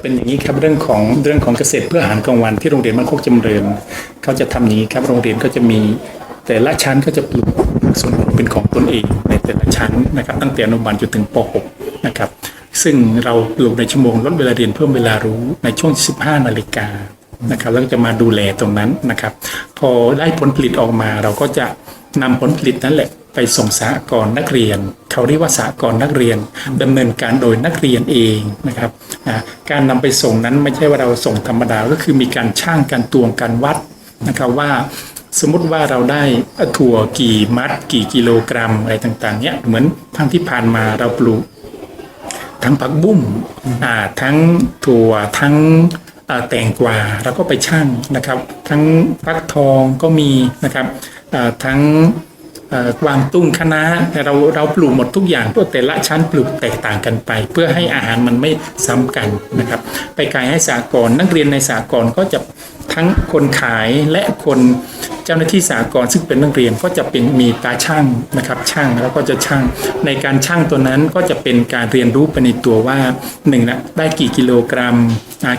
เป็นอย่างนี้ครับเรื่องของเรื่องของเกษตรเพื่ออาหารกลางวันที่โรงเรียนมันโคกจำเริญเขาจะทำอย่างนี้ครับโรงเรียนก็จะมีแต่ละชั้นก็จะปลูกผักสวนครัวเป็นของตนเองในแต่ละชั้นนะครับ ตั้งแต่อนุบาลจนถึงป .6 นะครับ ซึ่งเราปลูกในชั่วโมงลดเวลาเรียนเพิ่มเวลารู้ในช่วง 15 นาฬิกานะครับแล้วก็จะมาดูแลตรงนั้นนะครับ พอได้ผลผลิตออกมาเราก็จะนำผลผลิตนั้นแหละ ไปส่งสหกรนักเรียน เขาเรียกว่าสหกรนักเรียนดำเนินการโดยนักเรียนเองนะครับการนำไปส่งนั้นไม่ใช่ว่าเราส่งธรรมดาก็คือมีการช่างการตวงการวัดนะครับว่าสมมติว่าเราได้ถั่วกี่มัด กี่กิโลกรัมอะไรต่างๆเนี่ยเหมือนทั้งที่ผ่านมาเราปลูก ทั้งผักบุ้งอ่าทั้งถั่วทั้งแตงกวาเราก็ไปชั่งนะครับ ทั้งฟักทองก็มีนะครับทั้ง กวางตุ้งคณะเราเราปลูกหมดทุกอย่างเพื่อแต่ละชั้นปลูกแตกต่างกันไป เพื่อให้อาหารมันไม่ซ้ำกันนะครับ ไปขายให้สากลนักเรียนในสากลก็จะทั้งคนขายและคน เจ้าหน้าที่สากลซึ่งเป็นนักเรียนก็จะเป็นมีตาช่างนะครับช่างแล้วก็จะช่าง ในการช่างตัวนั้นก็จะเป็นการเรียนรู้ไปในตัวว่าหนึ่งนะได้กี่กิโลกรัม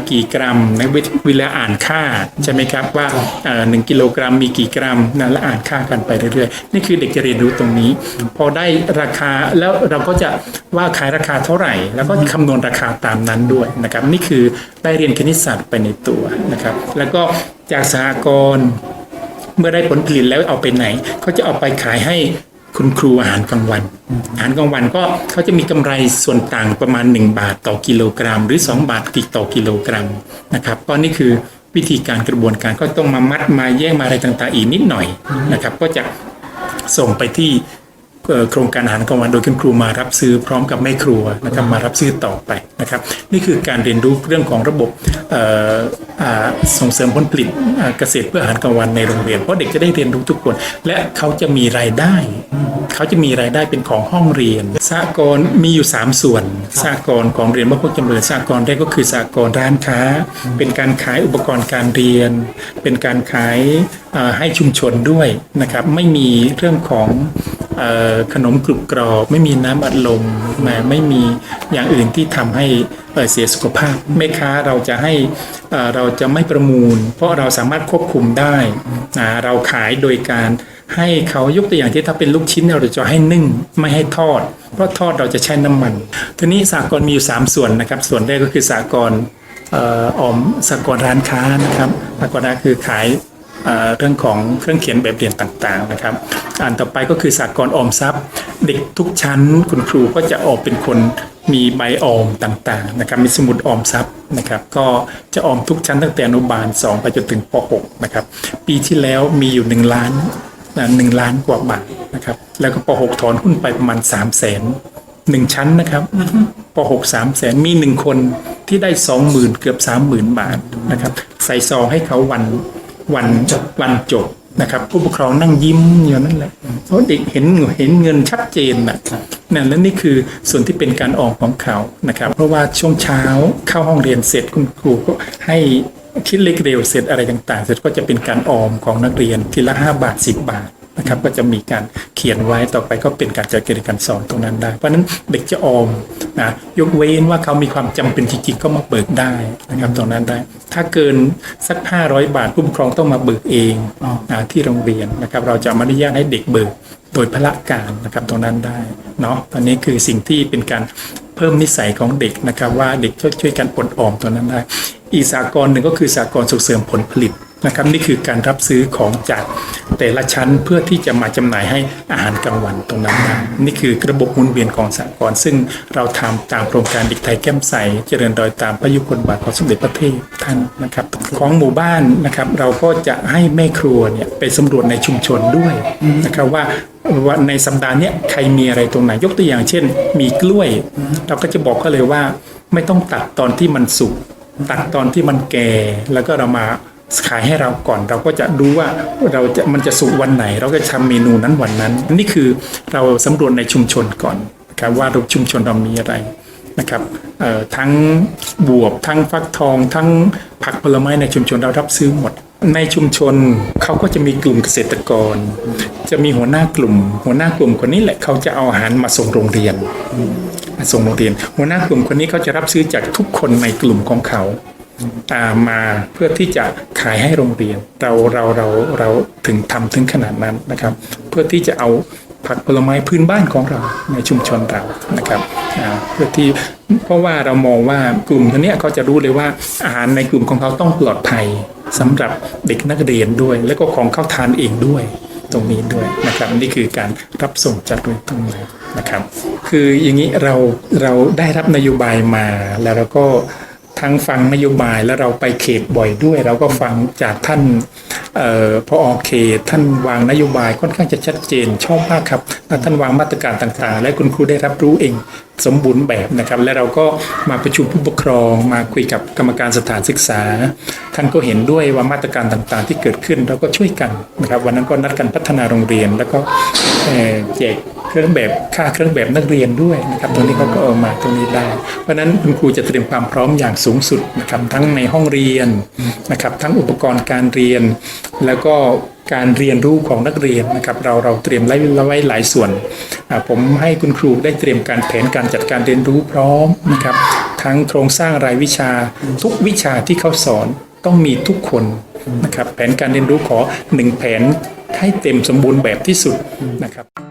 กี่กรัมในเวเวลาอ่านค่าใช่ไหมครับว่าเอ่อหนึ่งกิโลกรัมมีกี่กรัมนะและอ่านค่ากันไปเรื่อยๆ นี่คือเด็กจะเรียนรู้ตรงนี้ พอได้ราคาแล้วเราก็จะว่าขายราคาเท่าไหร่ แล้วก็คำนวณราคาตามนั้นด้วยนะครับนี่คือได้เรียนคณิตศาสตร์ไปในตัวนะครับแล้วก็จากสหกรณ์ เมื่อได้ผลผลิตแล้วเอาไปไหนเขาจะเอาไปขายให้คุณครูอาหารกลางวัน อาหารกลางวันก็เขาจะมีกำไรส่วนต่างประมาณ 1 บาทต่อกิโลกรัม หรือ 2 บาทต่อกิโลกรัมนะครับก็นี่คือวิธีการกระบวนการก็ต้องมามัดมาแยกมาอะไรต่างๆ อีกนิดหน่อยนะครับ ก็จะส่งไปที่ โครงการอาหารกลางวันโดยคุณครูมารับซื้อพร้อมกับแม่ครัวนะครับมารับซื้อต่อไปนะครับ นี่คือการเรียนรู้เรื่องของระบบส่งเสริมผลผลิตเกษตรเพื่ออาหารกลางวันในโรงเรียน เพราะเด็กจะได้เรียนรู้ทุกคน และเขาจะมีรายได้ เขาจะมีรายได้เป็นของห้องเรียนสหกรมีอยู่ 3 ส่วนสหกรณ์ของเรียนมะพร้าวจำเริญสหกรณ์แรกก็คือสหกรณ์ร้านค้า เป็นการขายอุปกรณ์การเรียน เป็นการขายให้ชุมชนด้วยนะครับไม่มีเรื่องของ ขนมกรุบกรอบไม่มีน้ำอัดลมนะไม่มีอย่างอื่นที่ทำให้เสียสุขภาพแม่ค้าเราจะให้เอ่อเราจะไม่ประมูล เพราะเราสามารถควบคุมได้เราขายโดยการให้เขายกตัวอย่างที่ถ้าเป็นลูกชิ้นเราจะให้นึ่งไม่ให้ทอด เพราะทอดเราจะใช้น้ำมัน ทีนี้สากลมีอยู่ 3 ส่วนนะครับ ส่วนแรกก็คือสากลเอ่อออมสากลร้านค้านะครับสากลร้านคือขาย เรื่องของเครื่องเขียนแบบเรียนต่างๆนะครับ อันต่อไปก็คือสากลออมทรัพย์ เด็กทุกชั้นคุณครูก็จะออกเป็นคนมีใบออมต่างๆนะครับมีสมุดออมทรัพย์นะครับก็จะออมทุกชั้นตั้งแต่อนุบาล 2 ไปจนถึงป .6 นะครับปีที่แล้วมีอยู่ 1 ล้านหนึ่งล้านกว่าบาทนะครับแล้วก็ป .6 ถอนหุ้นไปประมาณ 3 0 0แสนหนึ่งชั้นนะครับป .6 3 0 0แสนมีหนึ่งคนที่ได้20,000เกือบ30,000บาทนะครับใส่ซองให้เขาวัน วันจบวันจบนะครับ ผู้ปกครองนั่งยิ้มอยู่นั่นแหละเพราะเด็กเห็นเห็นเงินชัดเจนนะนั่นและนี่คือส่วนที่เป็นการออกของเขานะครับ เพราะว่าช่วงเช้าเข้าห้องเรียนเสร็จคุณครูก็ให้คิดเลขเร็วเสร็จอะไรต่างๆ เสร็จก็จะเป็นการออมของนักเรียนทีละ 5 บาท 10 บาท นะครับก็จะมีการเขียนไว้ต่อไปก็เป็นการจัดการเรียนการสอนตรงนั้นได้ เพราะนั้นเด็กจะออมนะยกเว้นว่าเขามีความจำเป็นจริงๆก็มาเบิกได้นะครับตรงนั้นได้ ถ้าเกินสัก 500 บาทผู้ปกครองต้องมาเบิกเองนะที่โรงเรียนนะครับเราจะอนุญาตให้เด็กเบิกโดยพละการนะครับตรงนั้นได้เนาะตอนนี้คือสิ่งที่เป็นการเพิ่มนิสัยของเด็กนะครับว่าเด็กช่วยช่วยกันอดออมตัวนั้นได้ อีกสากลหนึ่งก็คือสากลส่งเสริมผลผลิต นะครับนี่คือการรับซื้อของจากแต่ละชั้นเพื่อที่จะมาจำหน่ายให้อาหารกลางวันตรงนั้นได้นี่คือระบบหมุนเวียนของสากลซึ่งเราทำตามโครงการเด็กไทยแก้มใส เจริญรอยตามพระยุคลบาทของสมเด็จพระเทพท่านนะครับ ของหมู่บ้านนะครับเราก็จะให้แม่ครัวเนี่ยไปสำรวจในชุมชนด้วยนะครับว่าว่าในสัปดาห์นี้ใครมีอะไรตรงไหนยกตัวอย่างเช่น มีกล้วย เราก็จะบอกเขาเลยว่าไม่ต้องตัดตอนที่มันสุกตัดตอนที่มันแก่แล้วก็เรามา ขายให้เราก่อนเราก็จะดูว่าเราจะมันจะสุกวันไหน เราก็ทำเมนูนั้นวันนั้น นี่คือเราสำรวจในชุมชนก่อนนะครับว่าชุมชนเรามีอะไรนะครับทั้งบวบทั้งฟักทอง ทั้งผักผลไม้ในชุมชนเรารับซื้อหมด ในชุมชนเขาก็จะมีกลุ่มเกษตรกร จะมีหัวหน้ากลุ่ม หัวหน้ากลุ่มคนนี้แหละเขาจะเอาอาหารมาส่งโรงเรียนมาส่งโรงเรียน หัวหน้ากลุ่มคนนี้เขาจะรับซื้อจากทุกคนในกลุ่มของเขา มาเพื่อที่จะขายให้โรงเรียน เราเราเราเราถึงทำถึงขนาดนั้นนะครับ เพื่อที่จะเอาผักผลไม้พื้นบ้านของเราในชุมชนเรานะครับเพื่อที่เพราะว่าเรามองว่ากลุ่มคนเนี้ยเขาจะรู้เลยว่าอาหารในกลุ่มของเขาต้องปลอดภัยสำหรับเด็กนักเรียนด้วย แล้วก็ของเขาทานเองด้วยตรงนี้ด้วยนะครับนี่คือการรับส่งจากโดยตรงเลยนะครับ คืออย่างนี้เราเราได้รับนโยบายมาแล้วเราก็ ทั้งฟังนโยบายแล้วเราไปเขตบ่อยด้วย เราก็ฟังจากท่านเอ่อพอเขตท่านวางนโยบายค่อนข้างจะชัดเจนชอบมากครับแล้วท่านวางมาตรการต่างๆ และคุณครูได้รับรู้เองสมบูรณ์แบบนะครับ และเราก็มาประชุมผู้ปกครอง มาคุยกับกรรมการสถานศึกษา ท่านก็เห็นด้วยว่ามาตรการต่างๆ ที่เกิดขึ้นเราก็ช่วยกันนะครับ วันนั้นก็นัดกันพัฒนาโรงเรียนแล้วก็แจก เครื่องแบบค่าเครื่องแบบนักเรียนด้วยนะครับตรงนี้เขาก็เอามาตรงนี้ได้ เพราะนั้นคุณครูจะเตรียมความพร้อมอย่างสูงสุดนะครับทั้งในห้องเรียนนะครับทั้งอุปกรณ์การเรียน แล้วก็การเรียนรู้ของนักเรียนนะครับเราเราเตรียมไว้ไว้หลายส่วน ผมให้คุณครูได้เตรียมการแผนการจัดการเรียนรู้พร้อมนะครับทั้งโครงสร้างรายวิชาทุกวิชาที่เขาสอนต้องมีทุกคนนะครับแผนการเรียนรู้ขอหนึ่งแผนให้เต็มสมบูรณ์แบบที่สุดนะครับ